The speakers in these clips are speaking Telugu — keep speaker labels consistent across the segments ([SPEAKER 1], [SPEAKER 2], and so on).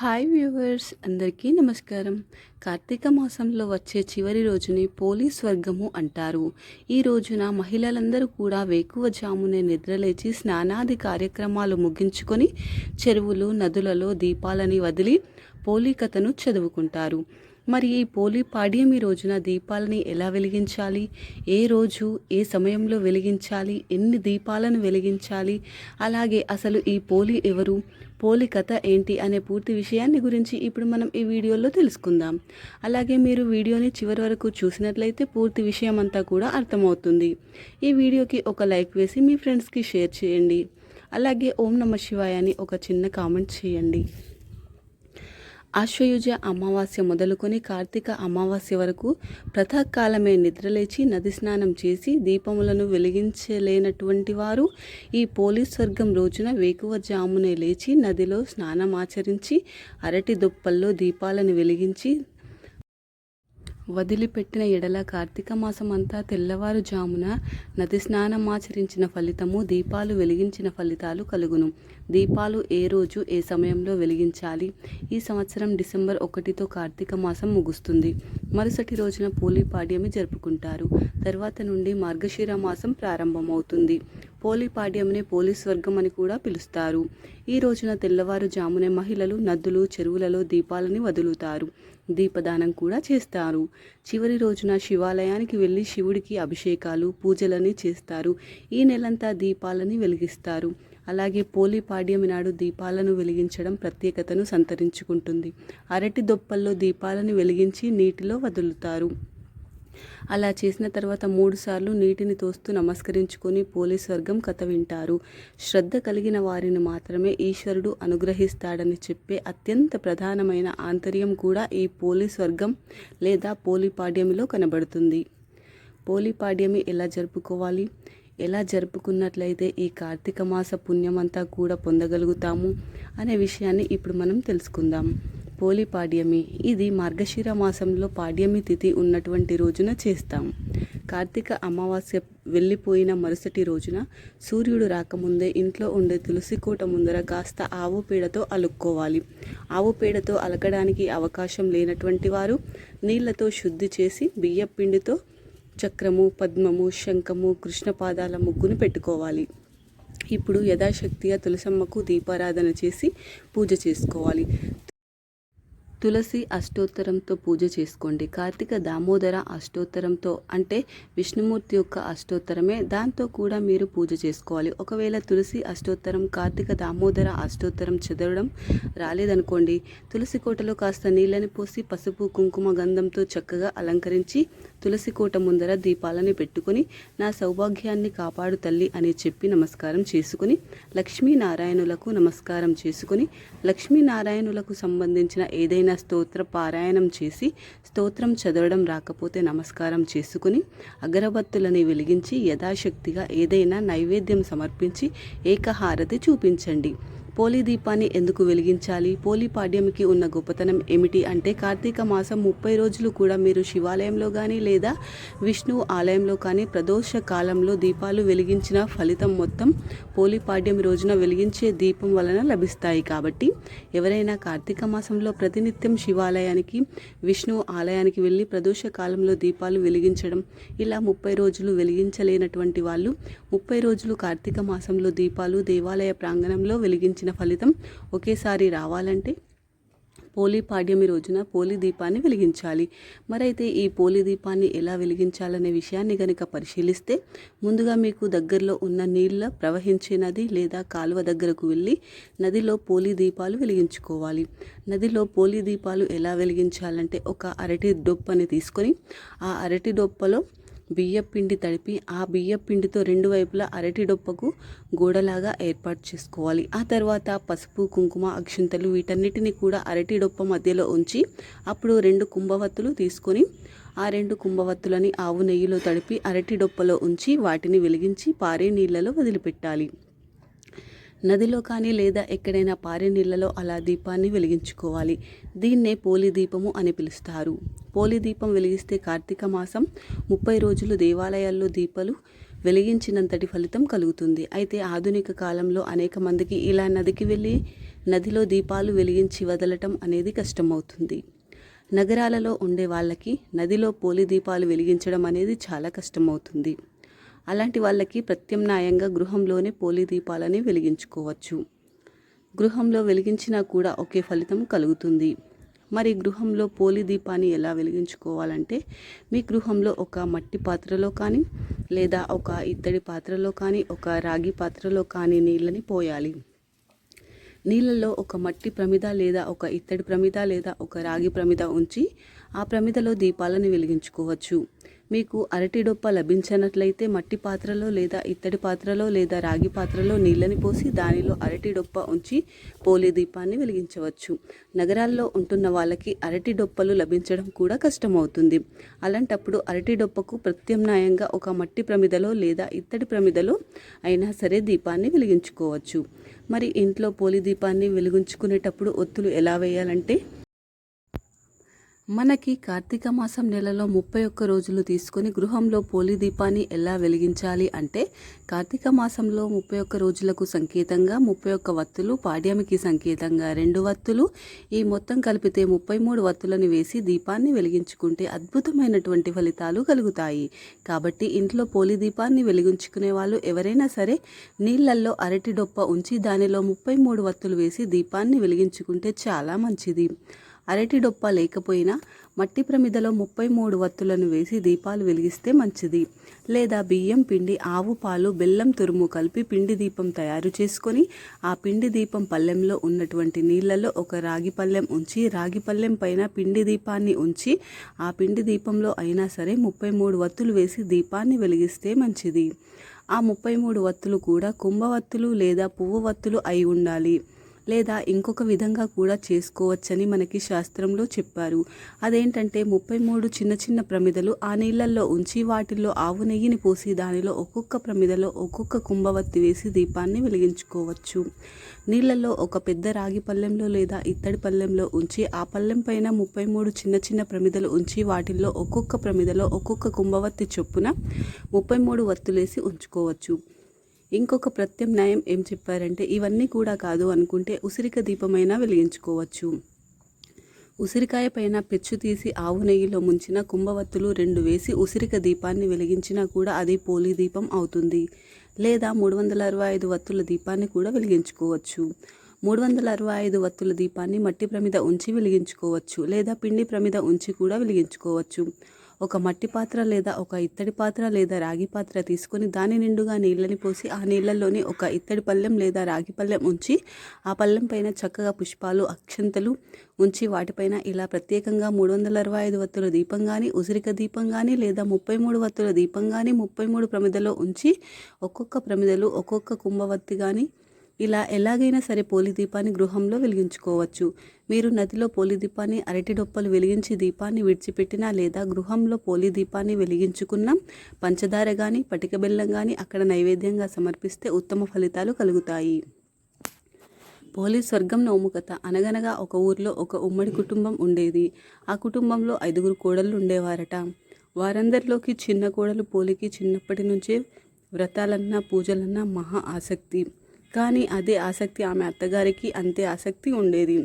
[SPEAKER 1] హాయ్ వ్యూవర్స్ అందరికీ నమస్కారం. కార్తీక మాసంలో వచ్చే చివరి రోజుని పోలీస్ వర్గము అంటారు. ఈ రోజున మహిళలందరూ కూడా వేకువజామునే నిద్రలేచి స్నానాది కార్యక్రమాలు ముగించుకొని చెరువులు నదులలో దీపాలని వదిలి పోలికథను చదువుకుంటారు. మరి ఈ పోలి పాడ్యమి రోజున దీపాలని ఎలా వెలిగించాలి? ఏ రోజు ఏ సమయంలో వెలిగించాలి? ఎన్ని దీపాలను వెలిగించాలి? అలాగే అసలు ఈ పోలి ఎవరు? పోలి కథ ఏంటి? అనే పూర్తి విషయాన్ని గురించి ఇప్పుడు మనం ఈ వీడియోలో తెలుసుకుందాం. అలాగే మీరు వీడియోని చివరి వరకు చూసినట్లయితే పూర్తి విషయం అంతా కూడా అర్థమవుతుంది. ఈ వీడియోకి ఒక లైక్ వేసి మీ ఫ్రెండ్స్కి షేర్ చేయండి. అలాగే ఓం నమ శివాయ అని ఒక చిన్న కామెంట్ చేయండి. ఆశ్వయుజ అమావాస్య మొదలుకొని కార్తీక అమావాస్య వరకు ప్రతకాలమే నిద్రలేచి నది స్నానం చేసి దీపములను వెలిగించలేనటువంటి వారు ఈ పోలీస్ స్వర్గం రోజున వేకువజామునే లేచి నదిలో స్నానం ఆచరించి అరటి దుప్పల్లో దీపాలను వెలిగించి వదిలిపెట్టిన ఎడల కార్తీక మాసమంతా తెల్లవారుజామున నది స్నానం ఆచరించిన ఫలితము దీపాలు వెలిగించిన ఫలితాలు కలుగును. దీపాలు ఏ రోజు ఏ సమయంలో వెలిగించాలి? ఈ సంవత్సరం డిసెంబర్ ఒకటితో కార్తీక మాసం ముగుస్తుంది. మరుసటి రోజున పోలీపాడ్యమి జరుపుకుంటారు. తర్వాత నుండి మార్గశిర మాసం ప్రారంభమవుతుంది. పోలీపాడ్యంని పోలీస్ వర్గం అని కూడా పిలుస్తారు. ఈ రోజున తెల్లవారుజామునే మహిళలు నదులు చెరువులలో దీపాలని వదులుతారు. దీపదానం కూడా చేస్తారు. చివరి రోజున శివాలయానికి వెళ్ళి శివుడికి అభిషేకాలు పూజలని చేస్తారు. ఈ నెలంతా దీపాలని వెలిగిస్తారు. అలాగే పోలి పాడ్యమి నాడు దీపాలను వెలిగించడం ప్రత్యేకతను సంతరించుకుంటుంది. అరటి దొప్పల్లో దీపాలను వెలిగించి నీటిలో వదులుతారు. అలా చేసిన తర్వాత మూడుసార్లు నీటిని తోస్తూ నమస్కరించుకొని పోలీస్ వర్గం కథ వింటారు. శ్రద్ధ కలిగిన వారిని మాత్రమే ఈశ్వరుడు అనుగ్రహిస్తాడని చెప్పే అత్యంత ప్రధానమైన ఆంతర్యం కూడా ఈ పోలీస్ వర్గం లేదా పోలిపాడ్యమిలో కనబడుతుంది. పోలిపాడ్యమి ఎలా జరుపుకోవాలి? ఎలా జరుపుకున్నట్లయితే ఈ కార్తీక మాస పుణ్యమంతా కూడా పొందగలుగుతాము? అనే విషయాన్ని ఇప్పుడు మనం తెలుసుకుందాం. పోలి పాడ్యమి. ఇది మార్గశిర మాసంలో పాడ్యమి తిథి ఉన్నటువంటి రోజున చేస్తాం. కార్తీక అమావాస్య వెళ్ళిపోయిన మరుసటి రోజున సూర్యుడు రాకముందే ఇంట్లో ఉండే తులసి కోట ముందర కాస్త ఆవు పేడతో అలుక్కోవాలి. ఆవు పేడతో అలకడానికి అవకాశం లేనటువంటి వారు నీళ్ళతో శుద్ధి చేసి బియ్యపిండితో చక్రము పద్మము శంఖము కృష్ణపాదాల ముగ్గును పెట్టుకోవాలి. ఇప్పుడు యథాశక్తిగా తులసమ్మకు దీపారాధన చేసి పూజ చేసుకోవాలి. తులసి అష్టోత్తరంతో పూజ చేసుకోండి. కార్తీక దామోదర అష్టోత్తరంతో అంటే విష్ణుమూర్తి యొక్క అష్టోత్తరమే. దాంతో కూడా మీరు పూజ చేసుకోవాలి. ఒకవేళ తులసి అష్టోత్తరం కార్తీక దామోదర అష్టోత్తరం చెదరడం రాలేదనుకోండి తులసి కోటలో కాస్త నీళ్ళని పోసి పసుపు కుంకుమ గంధంతో చక్కగా అలంకరించి తులసి కోట ముందర దీపాలని పెట్టుకుని నా సౌభాగ్యాన్ని కాపాడు తల్లి అని చెప్పి నమస్కారం చేసుకుని లక్ష్మీనారాయణులకు నమస్కారం చేసుకుని లక్ష్మీనారాయణులకు సంబంధించిన ఏదైనా ఏదైనా స్తోత్ర పారాయణం చేసి స్తోత్రం చదవడం రాకపోతే నమస్కారం చేసుకుని అగరబత్తులని వెలిగించి యథాశక్తిగా ఏదైనా నైవేద్యం సమర్పించి ఏకహారతి చూపించండి. పోలీ దీపాన్ని ఎందుకు వెలిగించాలి? పోలీ పాడ్యంకి ఉన్న గొప్పతనం ఏమిటి అంటే కార్తీక మాసం ముప్పై రోజులు కూడా మీరు శివాలయంలో కానీ లేదా విష్ణువు ఆలయంలో కానీ ప్రదోష కాలంలో దీపాలు వెలిగించిన ఫలితం మొత్తం పోలీ పాడ్యం రోజున వెలిగించే దీపం వలన లభిస్తాయి కాబట్టి ఎవరైనా కార్తీక మాసంలో ప్రతినిత్యం శివాలయానికి విష్ణువు ఆలయానికి వెళ్ళి ప్రదోష కాలంలో దీపాలు వెలిగించడం ఇలా ముప్పై రోజులు వెలిగించలేనటువంటి వాళ్ళు ముప్పై రోజులు కార్తీక మాసంలో దీపాలు దేవాలయ ప్రాంగణంలో వెలిగించిన ఆశించిన ఫలితం ఒకేసారి రావాలంటే పోలీ పాడ్యమి రోజున పోలి దీపాన్ని వెలిగించాలి. మరైతే ఈ పోలి దీపాన్ని ఎలా వెలిగించాలనే విషయాన్ని గనుక పరిశీలిస్తే ముందుగా మీకు దగ్గరలో ఉన్న నీళ్ళ ప్రవహించే నది లేదా కాలువ దగ్గరకు వెళ్ళి నదిలో పోలి దీపాలు వెలిగించుకోవాలి. నదిలో పోలి దీపాలు ఎలా వెలిగించాలంటే ఒక అరటి డొప్పని తీసుకొని ఆ అరటి డొప్పలో బియ్యపిండి తడిపి ఆ బియ్యపిండితో రెండు వైపులా అరటి డొప్పకు గోడలాగా ఏర్పాటు చేసుకోవాలి. ఆ తర్వాత పసుపు కుంకుమ అక్షింతలు వీటన్నిటిని కూడా అరటి డొప్ప మధ్యలో ఉంచి అప్పుడు రెండు కుంభవత్తులు తీసుకొని ఆ రెండు కుంభవత్తులని ఆవు నెయ్యిలో తడిపి అరటి డొప్పలో ఉంచి వాటిని వెలిగించి పారే నీళ్ళలో వదిలిపెట్టాలి. నదిలో కానీ లేదా ఎక్కడైనా పారే నీళ్ళలో అలా దీపాన్ని వెలిగించుకోవాలి. దీన్నే పోలి దీపము అని పిలుస్తారు. పోలి దీపం వెలిగిస్తే కార్తీక మాసం ముప్పై రోజులు దేవాలయాల్లో దీపాలు వెలిగించినంతటి ఫలితం కలుగుతుంది. అయితే ఆధునిక కాలంలో అనేక మందికి ఇలా నదికి వెళ్ళి నదిలో దీపాలు వెలిగించి వదలటం అనేది కష్టమవుతుంది. నగరాలలో ఉండే వాళ్ళకి నదిలో పోలి దీపాలు వెలిగించడం అనేది చాలా కష్టమవుతుంది. అలాంటి వాళ్ళకి ప్రత్యామ్నాయంగా గృహంలోనే పోలి దీపాలని వెలిగించుకోవచ్చు. గృహంలో వెలిగించినా కూడా ఒకే ఫలితం కలుగుతుంది. మరి గృహంలో పోలి దీపాన్ని ఎలా వెలిగించుకోవాలంటే మీ గృహంలో ఒక మట్టి పాత్రలో కానీ లేదా ఒక ఇత్తడి పాత్రలో కానీ ఒక రాగి పాత్రలో కానీ నీళ్ళని పోయాలి. నీళ్ళల్లో ఒక మట్టి ప్రమిద లేదా ఒక ఇత్తడి ప్రమిద లేదా ఒక రాగి ప్రమిద ఉంచి ఆ ప్రమిదలో దీపాలను వెలిగించుకోవచ్చు. మీకు అరటి డొప్ప లభించినట్లయితే మట్టి పాత్రలో లేదా ఇత్తడి పాత్రలో లేదా రాగి పాత్రలో నీళ్ళని పోసి దానిలో అరటి డొప్ప ఉంచి పోలే దీపాన్ని వెలిగించవచ్చు. నగరాల్లో ఉంటున్న వాళ్ళకి అరటి డొప్పలు లభించడం కూడా కష్టమవుతుంది. అలాంటప్పుడు అరటి డొప్పకు ప్రత్యామ్నాయంగా ఒక మట్టి ప్రమిదలో లేదా ఇత్తడి ప్రమిదలో అయినా సరే దీపాన్ని వెలిగించుకోవచ్చు. మరి ఇంట్లో పోలి దీపాన్ని వెలిగించుకునేటప్పుడు ఒత్తులు ఎలా వేయాలంటే మనకి కార్తీక మాసం నెలలో ముప్పై ఒక్క రోజులు తీసుకొని గృహంలో పోలి దీపాన్ని ఎలా వెలిగించాలి అంటే కార్తీక మాసంలో ముప్పై ఒక్క రోజులకు సంకేతంగా ముప్పై ఒక్క వత్తులు పాడ్యమికి సంకేతంగా రెండు వత్తులు ఈ మొత్తం కలిపితే ముప్పై మూడు వత్తులను వేసి దీపాన్ని వెలిగించుకుంటే అద్భుతమైనటువంటి ఫలితాలు కలుగుతాయి. కాబట్టి ఇంట్లో పోలి దీపాన్ని వెలిగించుకునే వాళ్ళు ఎవరైనా సరే నీళ్ళల్లో అరటి డొప్ప ఉంచి దానిలో ముప్పై మూడు వత్తులు వేసి దీపాన్ని వెలిగించుకుంటే చాలా మంచిది. అరటి డొప్ప లేకపోయినా మట్టి ప్రమిదలో ముప్పై మూడు వత్తులను వేసి దీపాలు వెలిగిస్తే మంచిది. లేదా బియ్యం పిండి ఆవు పాలు బెల్లం తురుము కలిపి పిండి దీపం తయారు చేసుకొని ఆ పిండి దీపం పల్లెంలో ఉన్నటువంటి నీళ్ళలో ఒక రాగి పల్లెం ఉంచి రాగి పల్లెం పైన పిండి దీపాన్ని ఉంచి ఆ పిండి దీపంలో అయినా సరే ముప్పై మూడు వత్తులు వేసి దీపాన్ని వెలిగిస్తే మంచిది. ఆ ముప్పై మూడు వత్తులు కూడా కుంభవత్తులు లేదా పువ్వు వత్తులు అయి ఉండాలి. లేదా ఇంకొక విధంగా కూడా చేసుకోవచ్చని మనకి శాస్త్రంలో చెప్పారు. అదేంటంటే ముప్పై మూడు చిన్న చిన్న ప్రమిదలు ఆ నీళ్ళల్లో ఉంచి వాటిల్లో ఆవు నెయ్యిని పోసి దానిలో ఒక్కొక్క ప్రమిదలో ఒక్కొక్క కుంభవత్తి వేసి దీపాన్ని వెలిగించుకోవచ్చు. నీళ్ళల్లో ఒక పెద్ద రాగి పళ్ళెంలో లేదా ఇత్తడి పళ్ళెంలో ఉంచి ఆ పళ్ళెం పైన ముప్పై మూడు చిన్న చిన్న ప్రమిదలు ఉంచి వాటిల్లో ఒక్కొక్క ప్రమిదలో ఒక్కొక్క కుంభవత్తి చొప్పున ముప్పై మూడు వత్తులేసి ఉంచుకోవచ్చు. ఇంకొక ప్రత్యామ్నాయం ఏం చెప్పారంటే ఇవన్నీ కూడా కాదు అనుకుంటే ఉసిరిక దీపమైనా వెలిగించుకోవచ్చు. ఉసిరికాయ పైన పెచ్చు తీసి ఆవు నెయ్యిలో ముంచిన కుంభవత్తులు రెండు వేసి ఉసిరిక దీపాన్ని వెలిగించినా కూడా అది పోలి దీపం అవుతుంది. లేదా మూడు వందల అరవై ఐదు వత్తుల దీపాన్ని కూడా వెలిగించుకోవచ్చు. మూడు వందల అరవై ఐదు వత్తుల దీపాన్ని మట్టి ప్రమిద ఉంచి వెలిగించుకోవచ్చు. లేదా పిండి ప్రమిద ఉంచి కూడా వెలిగించుకోవచ్చు. ఒక మట్టి పాత్ర లేదా ఒక ఇత్తడి పాత్ర లేదా రాగి పాత్ర తీసుకొని దాని నిండుగా నీళ్ళని పోసి ఆ నీళ్ళల్లోనే ఒక ఇత్తడి పళ్ళెం లేదా రాగి పళ్ళెం ఉంచి ఆ పళ్ళెం పైన చక్కగా పుష్పాలు అక్షంతలు ఉంచి వాటిపైన ఇలా ప్రత్యేకంగా మూడు వందల అరవై ఐదు వత్తుల దీపం కానీ ఉసిరిక దీపం కానీ లేదా ముప్పై మూడు వత్తుల దీపం కానీ ముప్పై మూడు ప్రమిదలో ఉంచి ఒక్కొక్క ప్రమిదలు ఒక్కొక్క కుంభవత్తి కానీ ఇలా ఎలాగైనా సరే పోలి దీపాన్ని గృహంలో వెలిగించుకోవచ్చు. మీరు నదిలో పోలి దీపాన్ని అరటి డొప్పలు వెలిగించి దీపాన్ని విడిచిపెట్టినా లేదా గృహంలో పోలి దీపాన్ని వెలిగించుకున్న పంచదార కానీ పటిక బెల్లం కానీ అక్కడ నైవేద్యంగా సమర్పిస్తే ఉత్తమ ఫలితాలు కలుగుతాయి. పోలీస్ స్వర్గం నోముకత అనగనగా ఒక ఊర్లో ఒక ఉమ్మడి కుటుంబం ఉండేది. ఆ కుటుంబంలో ఐదుగురు కోడళ్ళు ఉండేవారట. వారందరిలోకి చిన్న కోడలు పోలికి చిన్నప్పటి నుంచే వ్రతాలన్నా పూజలన్నా మహా ఆసక్తి. కానీ అదే ఆసక్తి ఆమె అత్తగారికి అంతే ఆసక్తి ఉండేది.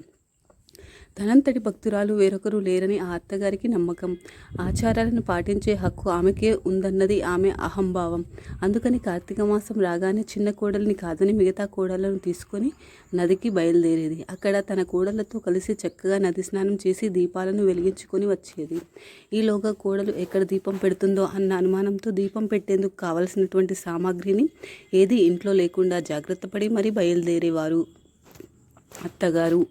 [SPEAKER 1] తనంతటి భక్తురాలు వేరొకరు లేరని ఆ అత్తగారికి నమ్మకం. ఆచారాలను పాటించే హక్కు ఆమెకే ఉందన్నది ఆమె అహంభావం. అందుకని కార్తీక మాసం రాగానే చిన్న కోడల్ని కాదని మిగతా కోడళ్ళను తీసుకొని నదికి బయలుదేరేది. అక్కడ తన కోడళ్ళతో కలిసి చక్కగా నది స్నానం చేసి దీపాలను వెలిగించుకొని వచ్చేది. ఈలోగా కోడలు ఎక్కడ దీపం పెడుతుందో అన్న అనుమానంతో దీపం పెట్టేందుకు కావలసినటువంటి సామాగ్రిని ఏది ఇంట్లో లేకుండా జాగ్రత్త పడి మరీ బయలుదేరేవారు. అత్తగారు.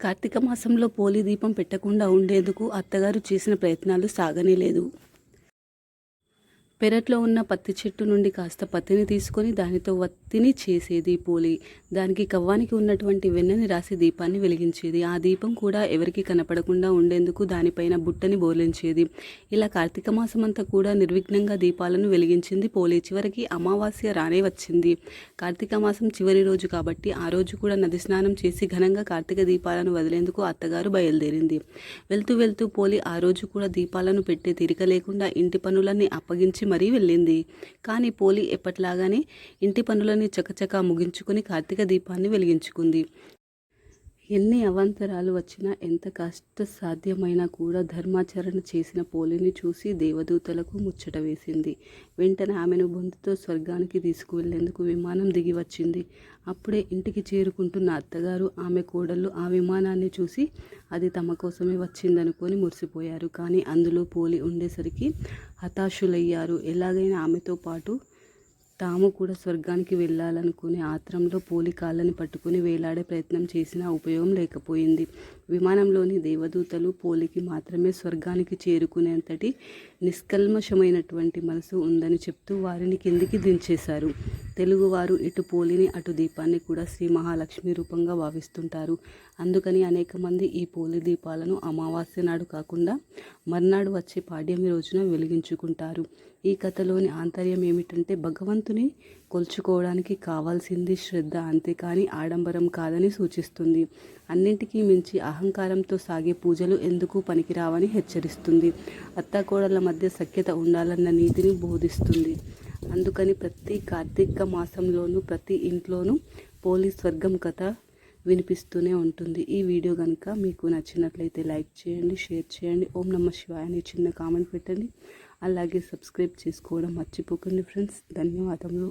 [SPEAKER 1] కార్తీక మాసంలో పోలి దీపం పెట్టకుండా ఉండేందుకు అత్తగారు చేసిన ప్రయత్నాలు సాగనే లేదు పెరట్లో ఉన్న పత్తి చెట్టు నుండి కాస్త పత్తిని తీసుకొని దానితో వత్తిని చేసేది పోలి. దానికి కవ్వానికి ఉన్నటువంటి వెన్నని రాసి దీపాన్ని వెలిగించేది. ఆ దీపం కూడా ఎవరికి కనపడకుండా ఉండేందుకు దానిపైన బుట్టని బోలించేది ఇలా కార్తీక మాసం అంతా కూడా నిర్విఘ్నంగా దీపాలను వెలిగించింది పోలి. చివరికి అమావాస్య రానే వచ్చింది. కార్తీక మాసం చివరి రోజు కాబట్టి ఆ రోజు కూడా నది స్నానం చేసి ఘనంగా కార్తీక దీపాలను వదిలేందుకు అత్తగారు బయలుదేరింది. వెళ్తూ వెళ్తూ పోలి ఆ రోజు కూడా దీపాలను పెట్టే తీరిక లేకుండా ఇంటి పనులన్నీ అప్పగించి మరీ వెళ్ళింది. కానీ పోలి ఎప్పట్లాగానే ఇంటి పనులని చకచకా ముగించుకుని కార్తీక దీపాన్ని వెలిగించుకుంది. ఎన్ని అవాంతరాలు వచ్చినా ఎంత కష్ట సాధ్యమైనా కూడా ధర్మాచరణ చేసిన పోలిని చూసి దేవదూతలకు ముచ్చట వేసింది. వెంటనే ఆమెను బొంతుతో స్వర్గానికి తీసుకువెళ్ళేందుకు విమానం దిగి వచ్చింది అప్పుడే ఇంటికి చేరుకుంటున్న అత్తగారు ఆమె కోడళ్ళు ఆ విమానాన్ని చూసి అది తమ కోసమే వచ్చిందనుకొని మురిసిపోయారు. కానీ అందులో పోలి ఉండేసరికి హతాశులయ్యారు. ఎలాగైనా ఆమెతో పాటు తాము కూడా స్వర్గానికి వెళ్ళాలనుకునే ఆత్రంలో పోలి కాళ్ళని పట్టుకుని వేలాడే ప్రయత్నం చేసినా ఉపయోగం లేకపోయింది. విమానంలోని దేవదూతలు పోలికి మాత్రమే స్వర్గానికి చేరుకునేంతటి నిష్కల్మషమైనటువంటి మనసు ఉందని చెప్తూ వారిని కిందికి దించేశారు. తెలుగువారు ఇటు పోలిని అటు దీపాన్ని కూడా శ్రీ మహాలక్ష్మి రూపంగా భావిస్తుంటారు. అందుకని అనేక మంది ఈ పోలి దీపాలను అమావాస్య నాడు కాకుండా మర్నాడు వచ్చే పాడ్యమి రోజున వెలిగించుకుంటారు. ఈ కథలోని ఆంతర్యం ఏమిటంటే భగవంతుని కొలుచుకోవడానికి కావాల్సింది శ్రద్ధ అంతేకాని ఆడంబరం కాదని సూచిస్తుంది. అన్నింటికీ మించి అహంకారంతో సాగే పూజలు ఎందుకు పనికిరావని హెచ్చరిస్తుంది. అత్తాకోడళ్ళ మధ్య సఖ్యత ఉండాలన్న నీతిని బోధిస్తుంది. అందుకని ప్రతి కార్తీక మాసంలోనూ ప్రతి ఇంట్లోనూ పోలీస్ స్వర్గం కథ వినిపిస్తూనే ఉంటుంది. ఈ వీడియో కనుక మీకు నచ్చినట్లయితే లైక్ చేయండి షేర్ చేయండి ఓం నమ శివాయ అని చిన్న కామెంట్ పెట్టండి. అలాగే సబ్స్క్రైబ్ చేసుకోవడం మర్చిపోకండి ఫ్రెండ్స్. ధన్యవాదములు.